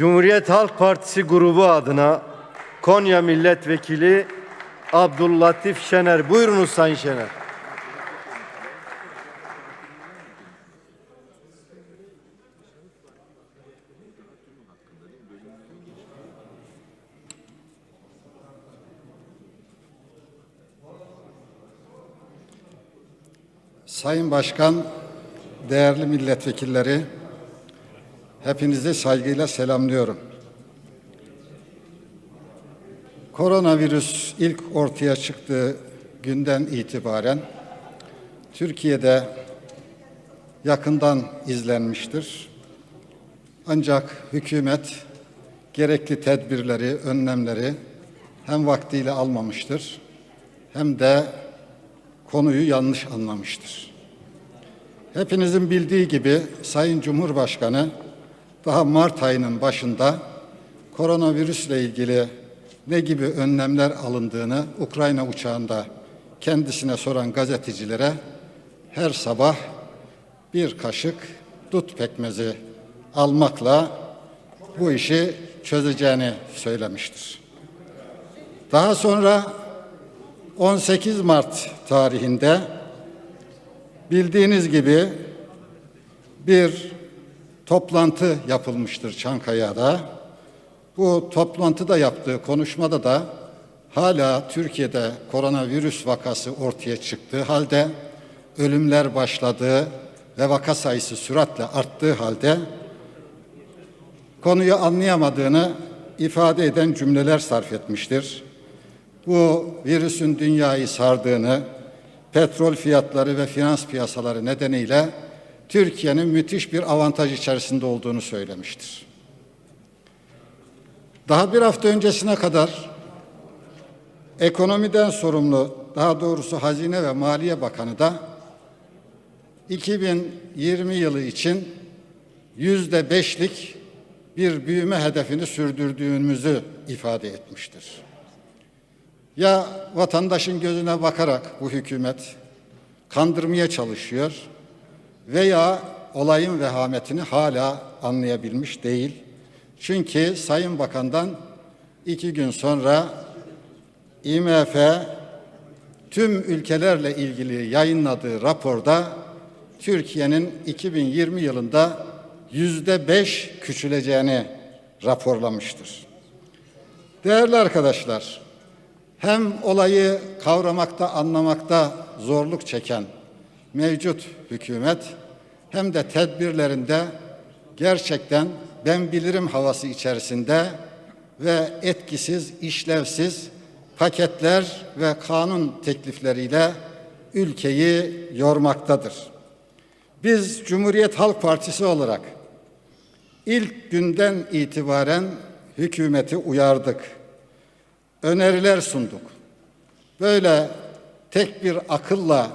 Cumhuriyet Halk Partisi grubu adına Konya Milletvekili Abdüllatif Şener. Buyurunuz Sayın Şener. Sayın Başkan, değerli milletvekilleri, hepinizi saygıyla selamlıyorum. Koronavirüs ilk ortaya çıktığı günden itibaren Türkiye'de yakından izlenmiştir. Ancak hükümet gerekli tedbirleri, önlemleri hem vaktiyle almamıştır hem de konuyu yanlış anlamıştır. Hepinizin bildiği gibi Sayın Cumhurbaşkanı daha Mart ayının başında koronavirüsle ilgili ne gibi önlemler alındığını Ukrayna uçağında kendisine soran gazetecilere her sabah bir kaşık dut pekmezi almakla bu işi çözeceğini söylemiştir. Daha sonra 18 Mart tarihinde bildiğiniz gibi bir toplantı yapılmıştır Çankaya'da. Bu toplantıda yaptığı konuşmada da hala Türkiye'de koronavirüs vakası ortaya çıktığı halde ölümler başladığı ve vaka sayısı süratle arttığı halde konuyu anlayamadığını ifade eden cümleler sarf etmiştir bu virüsün dünyayı sardığını, petrol fiyatları ve finans piyasaları nedeniyle Türkiye'nin müthiş bir avantaj içerisinde olduğunu söylemiştir. Daha bir hafta öncesine kadar ekonomiden sorumlu, daha doğrusu Hazine ve Maliye Bakanı da 2020 yılı için yüzde beşlik bir büyüme hedefini sürdürdüğümüzü ifade etmiştir. Ya vatandaşın gözüne bakarak bu hükümet kandırmaya çalışıyor veya olayın vehametini hala anlayabilmiş değil. Çünkü Sayın Bakan'dan iki gün sonra IMF tüm ülkelerle ilgili yayınladığı raporda Türkiye'nin 2020 yılında yüzde beş küçüleceğini raporlamıştır. Değerli arkadaşlar, hem olayı kavramakta, anlamakta zorluk çeken mevcut hükümet hem de tedbirlerinde gerçekten ben bilirim havası içerisinde ve etkisiz, işlevsiz paketler ve kanun teklifleriyle ülkeyi yormaktadır. Biz Cumhuriyet Halk Partisi olarak ilk günden itibaren hükümeti uyardık öneriler sunduk. Böyle tek bir akılla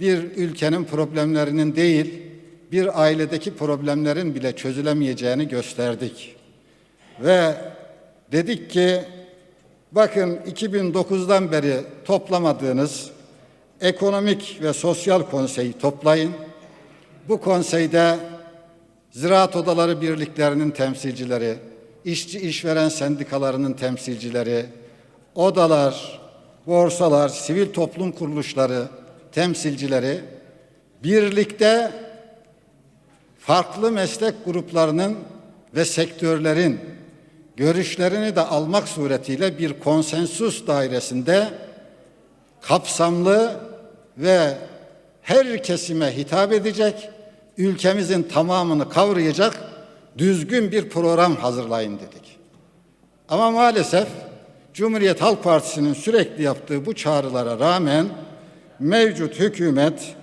bir ülkenin problemlerinin değil, bir ailedeki problemlerin bile çözülemeyeceğini gösterdik. Ve dedik ki bakın 2009'dan beri toplamadığınız ekonomik ve sosyal konseyi toplayın. Bu konseyde Ziraat Odaları Birliklerinin temsilcileri, işçi işveren sendikalarının temsilcileri, odalar, borsalar, sivil toplum kuruluşları temsilcileri birlikte farklı meslek gruplarının ve sektörlerin görüşlerini de almak suretiyle bir konsensus dairesinde kapsamlı ve her kesime hitap edecek, ülkemizin tamamını kavrayacak düzgün bir program hazırlayın dedik. Ama maalesef Cumhuriyet Halk Partisi'nin sürekli yaptığı bu çağrılara rağmen mevcut hükümet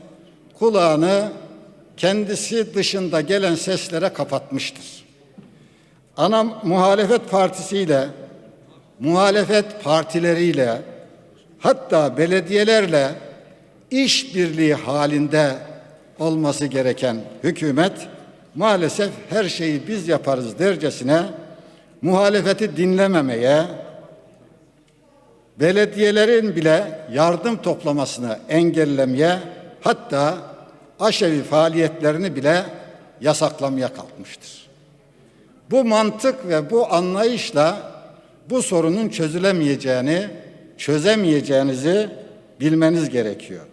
kulağını kendisi dışında gelen seslere kapatmıştır. Ana muhalefet partisiyle, muhalefet partileriyle, hatta belediyelerle işbirliği halinde olması gereken hükümet maalesef her şeyi biz yaparız dercesine muhalefeti dinlememeye, belediyelerin bile yardım toplamasını engellemeye hatta aşevi faaliyetlerini bile yasaklamaya kalkmıştır. bu mantık ve bu anlayışla bu sorunun çözülemeyeceğini, çözemeyeceğinizi bilmeniz gerekiyor.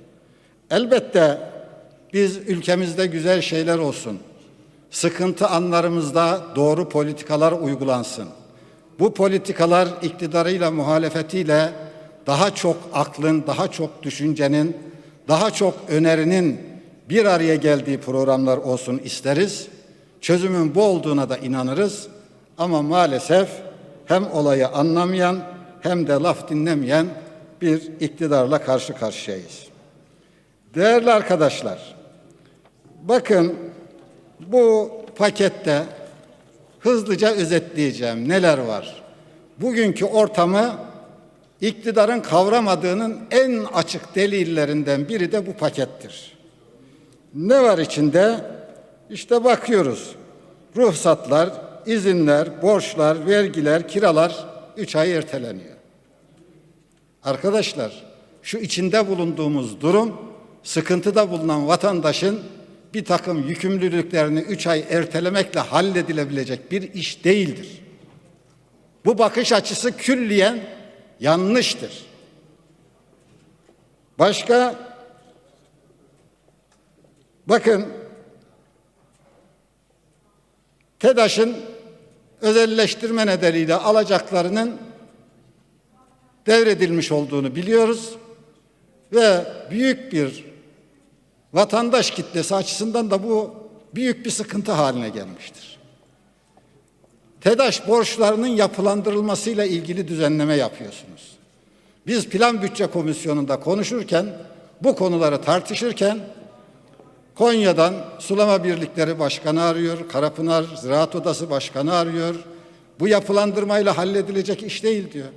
Elbette biz ülkemizde güzel şeyler olsun. Sıkıntı anlarımızda doğru politikalar uygulansın. Bu politikalar iktidarıyla muhalefetiyle daha çok aklın, daha çok düşüncenin, daha çok önerinin bir araya geldiği programlar olsun isteriz. Çözümün bu olduğuna da inanırız. Ama maalesef hem olayı anlamayan hem de laf dinlemeyen bir iktidarla karşı karşıyayız. Değerli arkadaşlar, bakın bu pakette hızlıca özetleyeceğim neler var. Bugünkü ortamı iktidarın kavramadığının en açık delillerinden biri de bu pakettir. Ne var içinde? İşte bakıyoruz. Ruhsatlar, izinler, borçlar, vergiler, kiralar 3 ay erteleniyor. Arkadaşlar, şu içinde bulunduğumuz durum sıkıntıda bulunan vatandaşın bir takım yükümlülüklerini 3 ay ertelemekle halledilebilecek bir iş değildir. Bu bakış açısı külliyen yanlıştır. Başka bakın TEDAŞ'ın özelleştirme nedeniyle alacaklarının devredilmiş olduğunu biliyoruz ve büyük bir vatandaş kitlesi açısından da bu büyük bir sıkıntı haline gelmiştir. TEDAŞ borçlarının yapılandırılmasıyla ilgili düzenleme yapıyorsunuz. Biz Plan Bütçe Komisyonu'nda konuşurken, bu konuları tartışırken Konya'dan Sulama Birlikleri Başkanı arıyor, Karapınar Ziraat Odası Başkanı arıyor. Bu yapılandırmayla halledilecek iş değil diyor.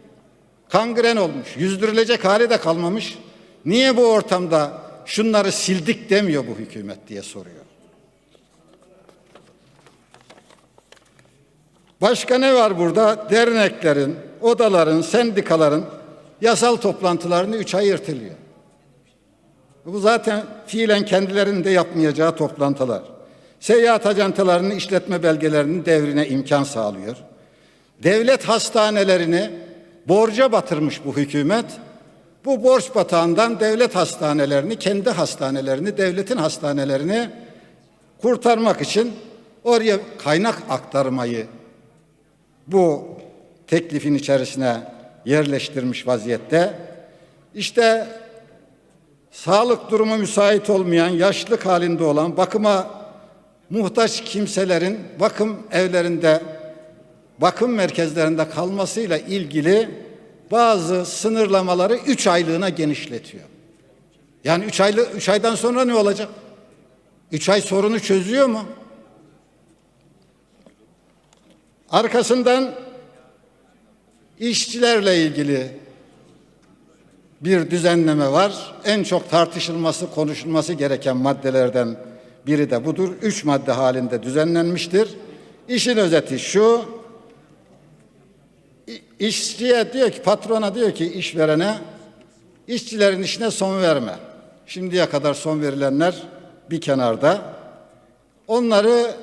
Kangren olmuş, yüzdürülecek hali de kalmamış. Niye bu ortamda şunları sildik demiyor bu hükümet diye soruyor. Başka ne var burada? Derneklerin, odaların, sendikaların yasal toplantılarını üç ay erteliyor. Bu zaten fiilen kendilerinin de yapmayacağı toplantılar. Seyahat ajantalarının işletme belgelerinin devrine imkan sağlıyor. Devlet hastanelerini borca batırmış bu hükümet. Bu borç batağından devlet hastanelerini, kendi hastanelerini, devletin hastanelerini kurtarmak için oraya kaynak aktarmayı bu teklifin içerisine yerleştirmiş vaziyette. İşte sağlık durumu müsait olmayan, yaşlılık halinde olan, bakıma muhtaç kimselerin bakım evlerinde, bakım merkezlerinde kalmasıyla ilgili bazı sınırlamaları üç aylığına genişletiyor. Yani üç, aylı, üç aydan sonra ne olacak? Üç ay sorunu çözüyor mu? Arkasından işçilerle ilgili bir düzenleme var. En çok tartışılması, konuşulması gereken maddelerden biri de budur. Üç madde halinde düzenlenmiştir. İşin özeti şu, işçiye diyor ki, patrona diyor ki işverene, işçilerin işine son verme. Şimdiye kadar son verilenler bir kenarda. Onları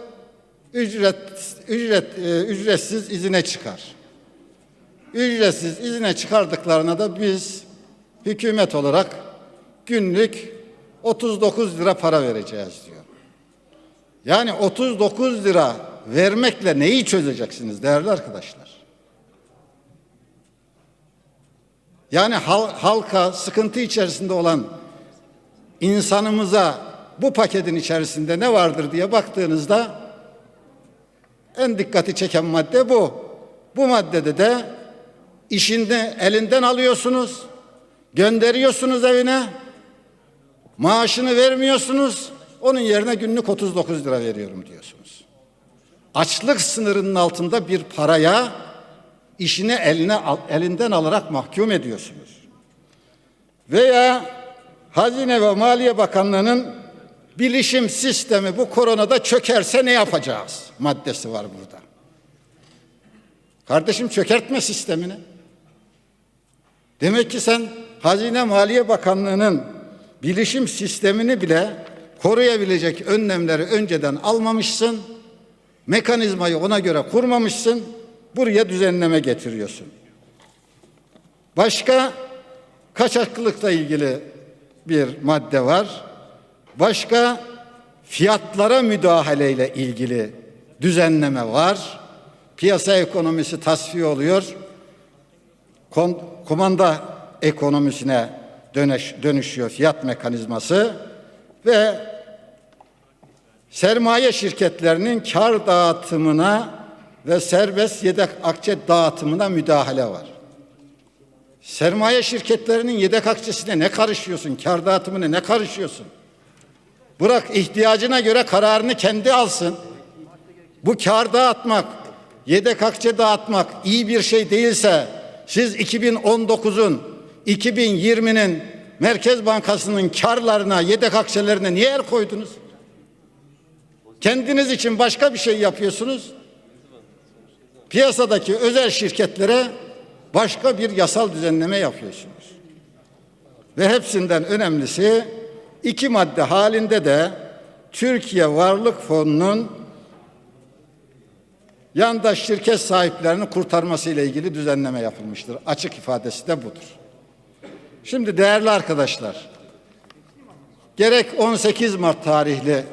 ücret ücret e, ücretsiz izine çıkar. Ücretsiz izine çıkardıklarına da biz hükümet olarak günlük 39 lira para vereceğiz diyor. Yani 39 lira vermekle neyi çözeceksiniz değerli arkadaşlar? Yani hal, halka sıkıntı içerisinde olan insanımıza bu paketin içerisinde ne vardır diye baktığınızda en dikkati çeken madde bu. Bu maddede de işini elinden alıyorsunuz, gönderiyorsunuz evine, maaşını vermiyorsunuz, onun yerine günlük 39 lira veriyorum diyorsunuz. Açlık sınırının altında bir paraya işini eline elinden alarak mahkum ediyorsunuz. Veya Hazine ve Maliye Bakanlığı'nın bilişim sistemi bu koronada çökerse ne yapacağız maddesi var burada. Kardeşim çökertme sistemini. Demek ki sen Hazine Maliye Bakanlığı'nın bilişim sistemini bile koruyabilecek önlemleri önceden almamışsın. Mekanizmayı ona göre kurmamışsın. Buraya düzenleme getiriyorsun. Başka kaçakçılıkla ilgili bir madde var. Başka fiyatlara müdahaleyle ilgili düzenleme var. Piyasa ekonomisi tasfiye oluyor. Kon, kumanda ekonomisine dönüş, dönüşüyor fiyat mekanizması ve sermaye şirketlerinin kar dağıtımına ve serbest yedek akçe dağıtımına müdahale var. Sermaye şirketlerinin yedek akçesine ne karışıyorsun? Kar dağıtımına ne karışıyorsun? Bırak ihtiyacına göre kararını kendi alsın. Bu kar dağıtmak, yedek akçe dağıtmak iyi bir şey değilse siz 2019'un, 2020'nin Merkez Bankası'nın karlarına, yedek akçelerine niye el koydunuz? Kendiniz için başka bir şey yapıyorsunuz. Piyasadaki özel şirketlere başka bir yasal düzenleme yapıyorsunuz. Ve hepsinden önemlisi iki madde halinde de Türkiye Varlık Fonu'nun yandaş şirket sahiplerini kurtarması ile ilgili düzenleme yapılmıştır. Açık ifadesi de budur. Şimdi değerli arkadaşlar, gerek 18 Mart tarihli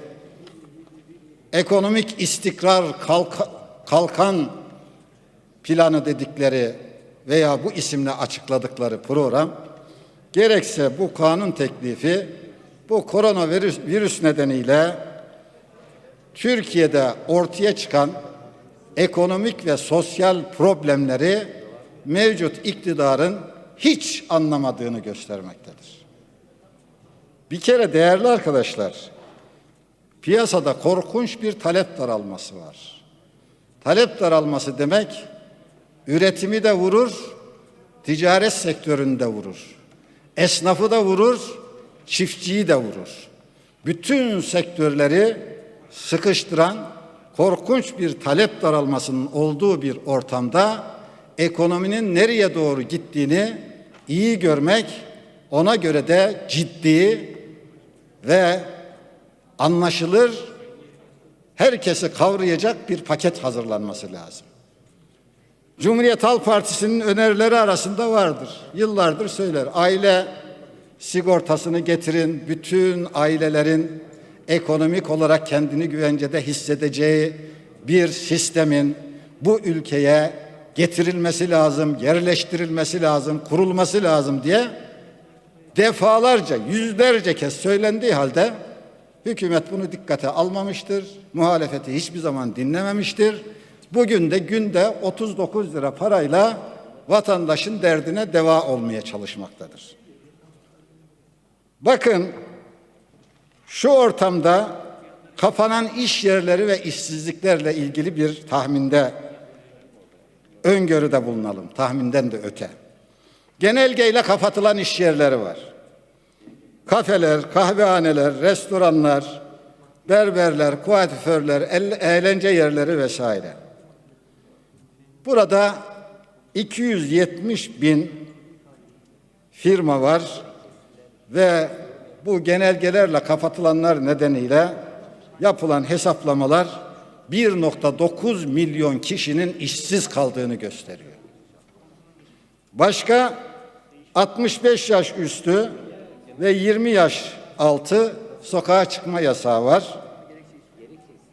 ekonomik istikrar kalka- kalkan planı dedikleri veya bu isimle açıkladıkları program gerekse bu kanun teklifi bu koronavirüs virüs nedeniyle Türkiye'de ortaya çıkan ekonomik ve sosyal problemleri mevcut iktidarın hiç anlamadığını göstermektedir. Bir kere değerli arkadaşlar, piyasada korkunç bir talep daralması var. Talep daralması demek üretimi de vurur, ticaret sektörünü de vurur. Esnafı da vurur, çiftçiyi de vurur. Bütün sektörleri sıkıştıran korkunç bir talep daralmasının olduğu bir ortamda ekonominin nereye doğru gittiğini iyi görmek, ona göre de ciddi ve anlaşılır, herkesi kavrayacak bir paket hazırlanması lazım. Cumhuriyet Halk Partisi'nin önerileri arasında vardır. Yıllardır söyler. Aile sigortasını getirin. Bütün ailelerin ekonomik olarak kendini güvencede hissedeceği bir sistemin bu ülkeye getirilmesi lazım, yerleştirilmesi lazım, kurulması lazım diye defalarca, yüzlerce kez söylendiği halde hükümet bunu dikkate almamıştır. Muhalefeti hiçbir zaman dinlememiştir. Bugün de günde 39 lira parayla vatandaşın derdine deva olmaya çalışmaktadır. Bakın şu ortamda kapanan iş yerleri ve işsizliklerle ilgili bir tahminde öngörüde bulunalım. Tahminden de öte. Genelgeyle kapatılan iş yerleri var. Kafeler, kahvehaneler, restoranlar, berberler, kuaförler, eğlence yerleri vesaire. Burada 270 bin firma var ve bu genelgelerle kapatılanlar nedeniyle yapılan hesaplamalar 1.9 milyon kişinin işsiz kaldığını gösteriyor. Başka 65 yaş üstü ve 20 yaş altı sokağa çıkma yasağı var.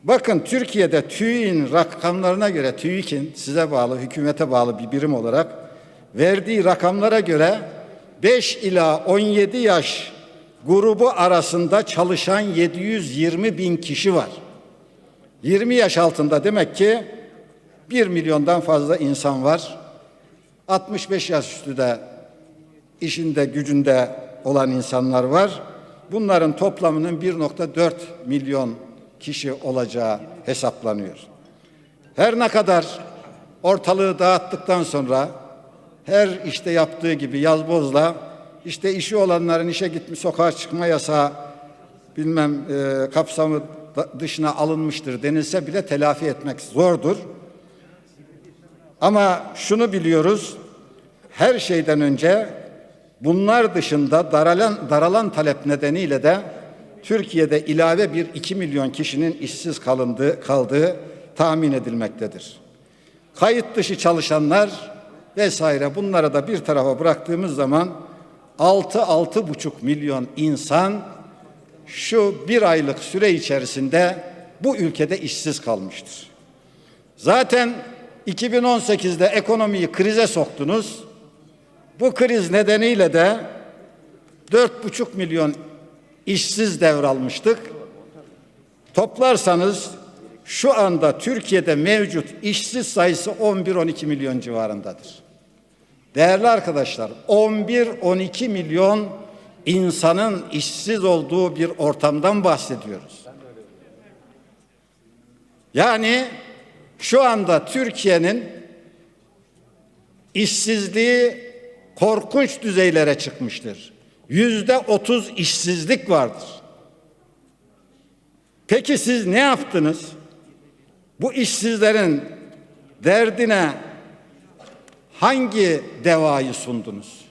Bakın Türkiye'de TÜİK'in rakamlarına göre TÜİK'in size bağlı, hükümete bağlı bir birim olarak verdiği rakamlara göre 5 ila 17 yaş grubu arasında çalışan 720 bin kişi var. 20 yaş altında demek ki 1 milyondan fazla insan var. 65 yaş üstü de işinde gücünde olan insanlar var. Bunların toplamının 1.4 milyon kişi olacağı hesaplanıyor. Her ne kadar ortalığı dağıttıktan sonra her işte yaptığı gibi yazbozla işte işi olanların işe gitmiş sokağa çıkma yasağı bilmem e, kapsamı dışına alınmıştır denilse bile telafi etmek zordur. Ama şunu biliyoruz, her şeyden önce bunlar dışında daralan, daralan talep nedeniyle de Türkiye'de ilave bir 2 milyon kişinin işsiz kalındığı, kaldığı tahmin edilmektedir. Kayıt dışı çalışanlar vesaire bunlara da bir tarafa bıraktığımız zaman 6-6,5 milyon insan şu bir aylık süre içerisinde bu ülkede işsiz kalmıştır. Zaten 2018'de ekonomiyi krize soktunuz. Bu kriz nedeniyle de 4,5 milyon işsiz devralmıştık. Toplarsanız şu anda Türkiye'de mevcut işsiz sayısı 11-12 milyon civarındadır. Değerli arkadaşlar, 11-12 milyon insanın işsiz olduğu bir ortamdan bahsediyoruz. Yani şu anda Türkiye'nin işsizliği korkunç düzeylere çıkmıştır. Yüzde otuz işsizlik vardır. Peki siz ne yaptınız? Bu işsizlerin derdine hangi devayı sundunuz?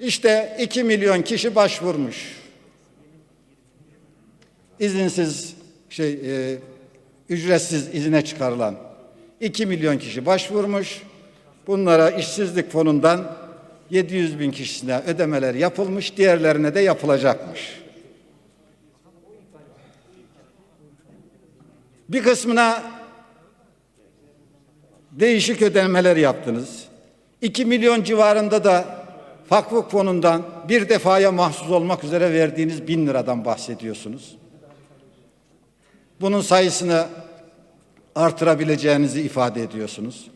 İşte iki milyon kişi başvurmuş. İzinsiz şey e, ücretsiz izine çıkarılan 2 milyon kişi başvurmuş. Bunlara işsizlik fonundan 700 bin kişisine ödemeler yapılmış, diğerlerine de yapılacakmış. Bir kısmına değişik ödemeler yaptınız. 2 milyon civarında da Fakvuk fonundan bir defaya mahsus olmak üzere verdiğiniz bin liradan bahsediyorsunuz. Bunun sayısını artırabileceğinizi ifade ediyorsunuz.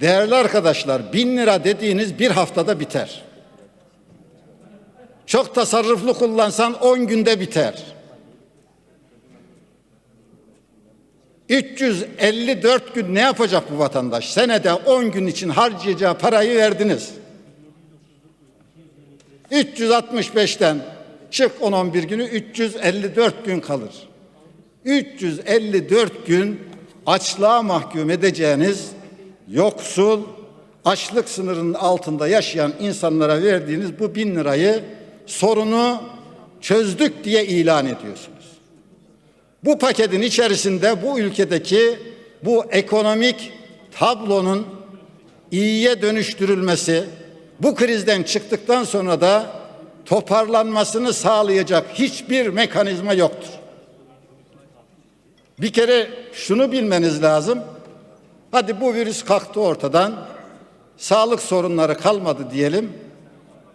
Değerli arkadaşlar bin lira dediğiniz bir haftada biter. Çok tasarruflu kullansan 10 günde biter. 354 gün ne yapacak bu vatandaş? Senede 10 gün için harcayacağı parayı verdiniz. 365'ten çık 10-11 günü 354 gün kalır. 354 gün açlığa mahkum edeceğiniz yoksul, açlık sınırının altında yaşayan insanlara verdiğiniz bu bin lirayı sorunu çözdük diye ilan ediyorsunuz. Bu paketin içerisinde bu ülkedeki bu ekonomik tablonun iyiye dönüştürülmesi, bu krizden çıktıktan sonra da toparlanmasını sağlayacak hiçbir mekanizma yoktur. Bir kere şunu bilmeniz lazım. Hadi bu virüs kalktı ortadan. Sağlık sorunları kalmadı diyelim.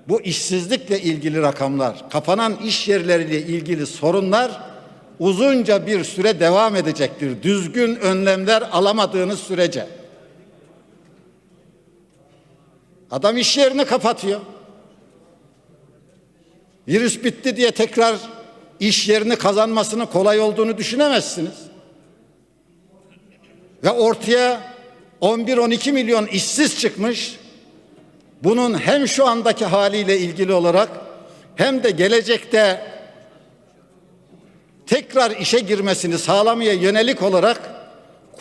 Bu işsizlikle ilgili rakamlar, kapanan iş yerleriyle ilgili sorunlar uzunca bir süre devam edecektir. Düzgün önlemler alamadığınız sürece. Adam iş yerini kapatıyor. Virüs bitti diye tekrar iş yerini kazanmasının kolay olduğunu düşünemezsiniz. Ve ortaya 11-12 milyon işsiz çıkmış. Bunun hem şu andaki haliyle ilgili olarak hem de gelecekte tekrar işe girmesini sağlamaya yönelik olarak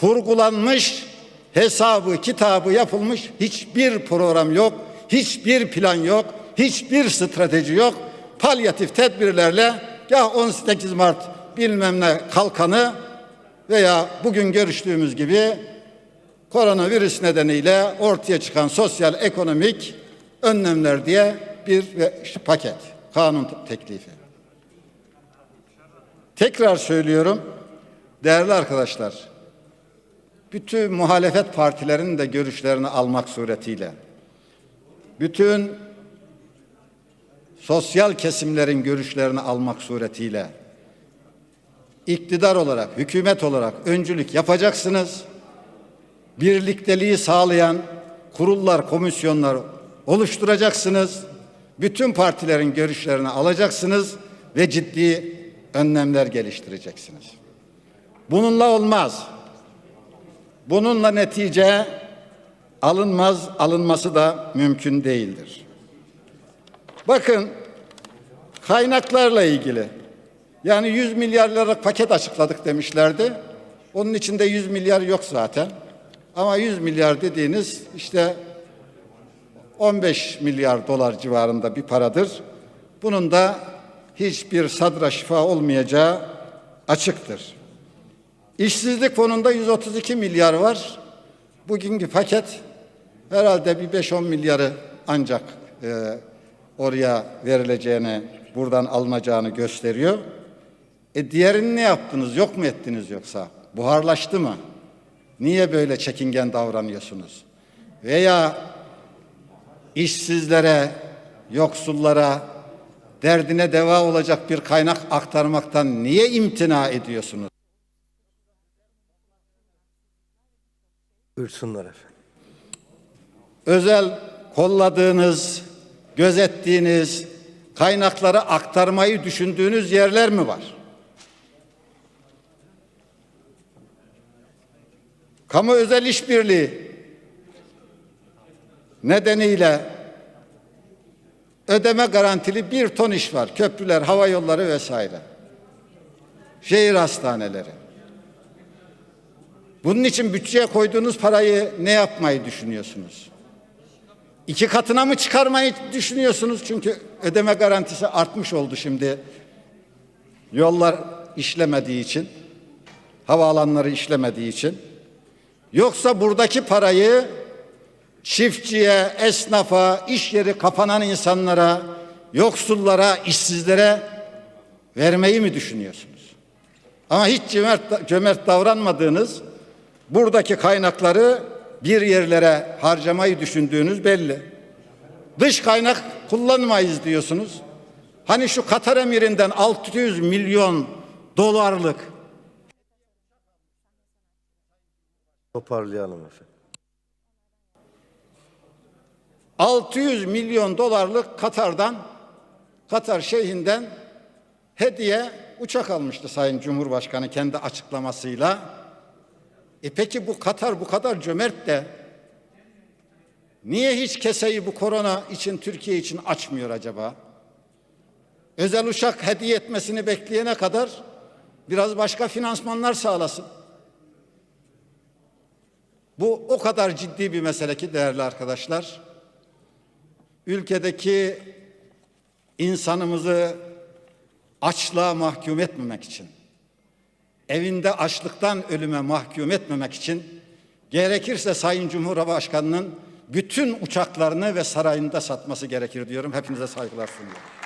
kurgulanmış, hesabı, kitabı yapılmış hiçbir program yok, hiçbir plan yok, hiçbir strateji yok. Palyatif tedbirlerle ya 18 Mart bilmem ne kalkanı veya bugün görüştüğümüz gibi koronavirüs nedeniyle ortaya çıkan sosyal ekonomik önlemler diye bir paket, kanun teklifi. Tekrar söylüyorum değerli arkadaşlar, bütün muhalefet partilerinin de görüşlerini almak suretiyle, bütün sosyal kesimlerin görüşlerini almak suretiyle, iktidar olarak, hükümet olarak öncülük yapacaksınız. Birlikteliği sağlayan kurullar, komisyonlar oluşturacaksınız. Bütün partilerin görüşlerini alacaksınız ve ciddi önlemler geliştireceksiniz. Bununla olmaz. Bununla netice alınmaz, alınması da mümkün değildir. Bakın kaynaklarla ilgili yani 100 milyar liralık paket açıkladık demişlerdi. Onun içinde 100 milyar yok zaten. Ama 100 milyar dediğiniz işte 15 milyar dolar civarında bir paradır. Bunun da hiçbir sadra şifa olmayacağı açıktır. İşsizlik fonunda 132 milyar var. Bugünkü paket herhalde bir 5-10 milyarı ancak e, oraya verileceğini, buradan alınacağını gösteriyor. E diğerini ne yaptınız? Yok mu ettiniz yoksa? Buharlaştı mı? Niye böyle çekingen davranıyorsunuz? Veya işsizlere, yoksullara derdine deva olacak bir kaynak aktarmaktan niye imtina ediyorsunuz? Buyursunlar efendim. özel kolladığınız, gözettiğiniz, kaynakları aktarmayı düşündüğünüz yerler mi var? Kamu özel işbirliği nedeniyle ödeme garantili bir ton iş var. Köprüler, hava yolları vesaire. Şehir hastaneleri. Bunun için bütçeye koyduğunuz parayı ne yapmayı düşünüyorsunuz? İki katına mı çıkarmayı düşünüyorsunuz? Çünkü ödeme garantisi artmış oldu şimdi. Yollar işlemediği için, havaalanları işlemediği için. Yoksa buradaki parayı çiftçiye, esnafa, iş yeri kapanan insanlara, yoksullara, işsizlere vermeyi mi düşünüyorsunuz? Ama hiç cömert, cömert davranmadığınız buradaki kaynakları bir yerlere harcamayı düşündüğünüz belli. Dış kaynak kullanmayız diyorsunuz. Hani şu Katar emirinden 600 milyon dolarlık Toparlayalım efendim. 600 milyon dolarlık Katar'dan Katar şeyhinden hediye uçak almıştı Sayın Cumhurbaşkanı kendi açıklamasıyla. E peki bu Katar bu kadar cömert de niye hiç keseyi bu korona için Türkiye için açmıyor acaba? Özel uçak hediye etmesini bekleyene kadar biraz başka finansmanlar sağlasın. Bu o kadar ciddi bir mesele ki değerli arkadaşlar. Ülkedeki insanımızı açlığa mahkum etmemek için, evinde açlıktan ölüme mahkum etmemek için gerekirse Sayın Cumhurbaşkanı'nın bütün uçaklarını ve sarayını da satması gerekir diyorum. Hepinize saygılar sunuyorum.